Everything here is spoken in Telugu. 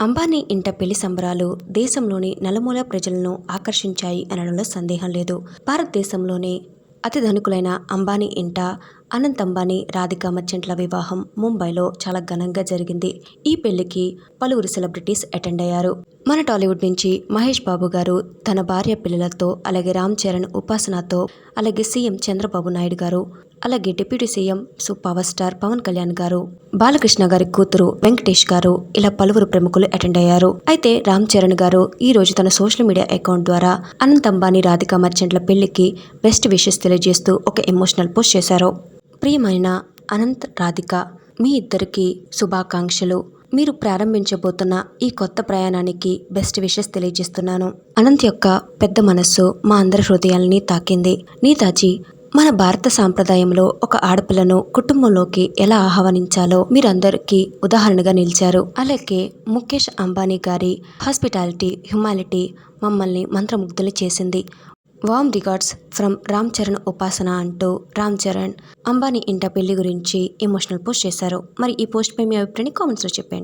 అంబానీ ఇంట పెళ్ళి సంబరాలు దేశంలోని నలుమూల ప్రజలను ఆకర్షించాయి అనడంలో సందేహం లేదు. భారతదేశంలోనే అతి ధనికులైన అంబానీ ఇంట అనంత్ అంబానీ రాధికా మర్చెంట్ల వివాహం ముంబైలో చాలా ఘనంగా జరిగింది. ఈ పెళ్ళికి పలువురు సెలబ్రిటీస్ అటెండ్ అయ్యారు. మన టాలీవుడ్ నుంచి మహేష్ బాబు గారు తన భార్య పిల్లలతో అలాగే రామ్ చరణ్ ఉపాసనతో అలాగే సీఎం చంద్రబాబు నాయుడు గారు అలాగే డిప్యూటీ సీఎం సు పవర్ స్టార్ పవన్ కళ్యాణ్ గారు బాలకృష్ణ గారి కూతురు వెంకటేష్ గారు ఇలా పలువురు ప్రముఖులు అటెండ్ అయ్యారు. అయితే రామ్ చరణ్ గారు ఈ రోజు తన సోషల్ మీడియా అకౌంట్ ద్వారా అనంత్ అంబానీ రాధికా మర్చెంట్ల పెళ్ళికి బెస్ట్ విషెస్ తెలియజేస్తూ ఒక ఎమోషనల్ పోస్ట్ చేశారు. ప్రియమైన అనంత్ రాధిక మీ ఇద్దరికి శుభాకాంక్షలు. మీరు ప్రారంభించబోతున్న ఈ కొత్త ప్రయాణానికి బెస్ట్ విషెస్ తెలియజేస్తున్నాను. అనంత్ యొక్క పెద్ద మనస్సు మా అందరి హృదయాల్ని తాకింది. నీతాజీ మన భారత సాంప్రదాయంలో ఒక ఆడపిల్లను కుటుంబంలోకి ఎలా ఆహ్వానించాలో మీరందరికీ ఉదాహరణగా నిలిచారు. అలాగే ముఖేష్ అంబానీ గారి హాస్పిటాలిటీ హ్యుమానిటీ మమ్మల్ని మంత్రముగ్ధులు చేసింది. Warm regards from Ram Charan Upasana అంటూ రామ్ చరణ్ అంబానీ ఇంట పెళ్ళి గురించి ఎమోషనల్ పోస్ట్ చేశారు. మరి ఈ పోస్ట్ పై మీ అభిప్రాయాన్ని కామెంట్స్లో చెప్పండి.